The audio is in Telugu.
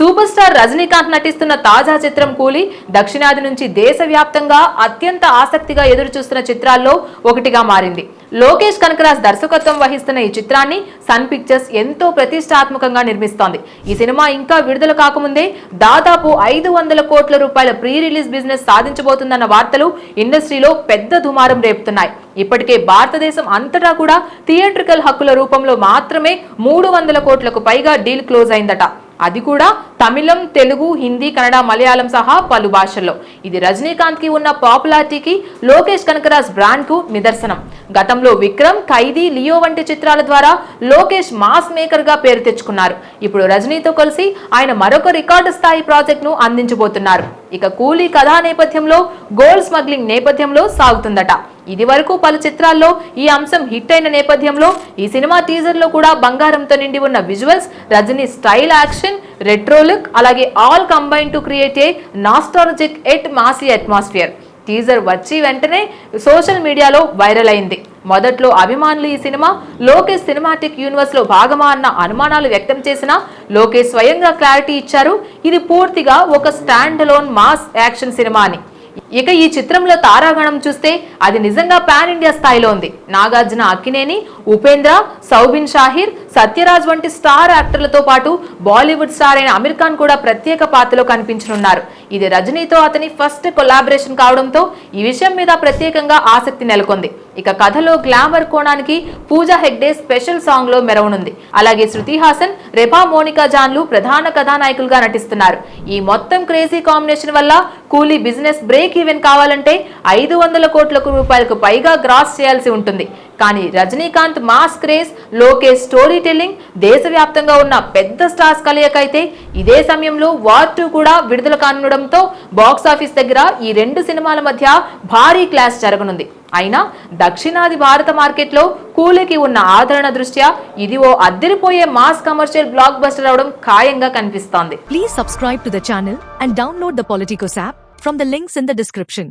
సూపర్ స్టార్ రజనీకాంత్ నటిస్తున్న తాజా చిత్రం కూలీ దక్షిణాది నుంచి దేశవ్యాప్తంగా అత్యంత ఆసక్తిగా ఎదురు చూస్తున్న చిత్రాల్లో ఒకటిగా మారింది. లోకేష్ కనకరాజ్ దర్శకత్వం వహిస్తున్న ఈ చిత్రాన్ని సన్ పిక్చర్స్ ఎంతో ప్రతిష్టాత్మకంగా నిర్మిస్తోంది. ఈ సినిమా ఇంకా విడుదల కాకముందే దాదాపు ఐదు వందల కోట్ల రూపాయల ప్రీ రిలీజ్ బిజినెస్ సాధించబోతుందన్న వార్తలు ఇండస్ట్రీలో పెద్ద దుమారం రేపుతున్నాయి. ఇప్పటికే భారతదేశం అంతటా కూడా థియేట్రికల్ హక్కుల రూపంలో మాత్రమే మూడు వందల కోట్లకు పైగా డీల్ క్లోజ్ అయిందట. అది కూడా తమిళం తెలుగు హిందీ కన్నడ మలయాళం సహా పలు భాషల్లో. ఇది రజనీకాంత్కి ఉన్న పాపులారిటీకి లోకేష్ కనకరాజ్ బ్రాండ్కు నిదర్శనం. గతంలో విక్రమ్ ఖైదీ లియో వంటి చిత్రాల ద్వారా లోకేష్ మాస్ మేకర్గా పేరు తెచ్చుకున్నారు. ఇప్పుడు రజనీతో కలిసి ఆయన మరొక రికార్డు స్థాయి ప్రాజెక్ట్ను అందించబోతున్నారు. ఇక కూలీ కథా నేపథ్యంలో గోల్డ్ స్మగ్లింగ్ నేపథ్యంలో సాగుతుందట. ఇది వరకు పలు చిత్రాల్లో ఈ అంశం హిట్ అయిన నేపథ్యంలో ఈ సినిమా టీజర్లో కూడా బంగారంతో నిండి ఉన్న visuals Rajini style action retro look అలాగే all combine to create a nostalgic yet massy atmosphere. Teaser వచ్చి వెంటనే సోషల్ మీడియాలో వైరల్ అయింది. మొదట్లో అభిమానులు ఈ సినిమా లోకేష్ సినిమాటిక్ యూనివర్స్లో భాగమా అన్న అనుమానాలు వ్యక్తం చేసినా లోకేష్ స్వయంగా క్లారిటీ ఇచ్చారు ఇది పూర్తిగా ఒక స్టాండ్ లోన్ మాస్ యాక్షన్ సినిమా అని ఇక ఈ చిత్రంలో తారాగణం చూస్తే అది నిజంగా పాన్ ఇండియా స్థాయిలో ఉంది. నాగార్జున అక్కినేని ఉపేంద్ర సౌబిన్ షాహిర్ సత్యరాజ్ వంటి స్టార్ యాక్టర్లతో పాటు బాలీవుడ్ స్టార్ అయిన అమీర్ ఖాన్ కూడా ప్రత్యేక పాత్రలో కనిపించనున్నారు. ఇది రజనీతో అతని ఫస్ట్ కొలాబరేషన్ కావడంతో ఈ విషయం మీద ప్రత్యేకంగా ఆసక్తి నెలకొంది. ఇక కథలో గ్లామర్ కోణానికి పూజా హెగ్డే స్పెషల్ సాంగ్లో మెరవనుంది. అలాగే శృతి హాసన్ రెపా మోనికా జాన్లు ప్రధాన కథానాయకులుగా నటిస్తున్నారు. ఈ మొత్తం క్రేజీ కాంబినేషన్ వల్ల కూలీ బిజినెస్ బ్రేక్ ఈవెన్ కావాలంటే ఐదు వందల కోట్ల రూపాయలకు పైగా గ్రాస్ చేయాల్సి ఉంటుంది. కానీ Rajinikanth mass craze Lokesh story telling దేశవ్యాప్తంగా ఉన్న పెద్ద స్టార్స్ అయితే ఇదే సమయంలో వార్ టూ కూడా విడుదల కానుండడంతో బాక్స్ ఆఫీస్ దగ్గర ఈ రెండు సినిమాల మధ్య భారీ క్లాస్ జరగనుంది. అయినా దక్షిణాది భారత మార్కెట్లో కూలీకి ఉన్న ఆదరణ దృష్ట్యా ఇది ఓ అద్దరిపోయే మాస్ కమర్షియల్ బ్లాక్ బస్టర్ అవడం ఖాయంగా కనిపిస్తోంది. Please subscribe to the channel and download the Politicos app from the links in the description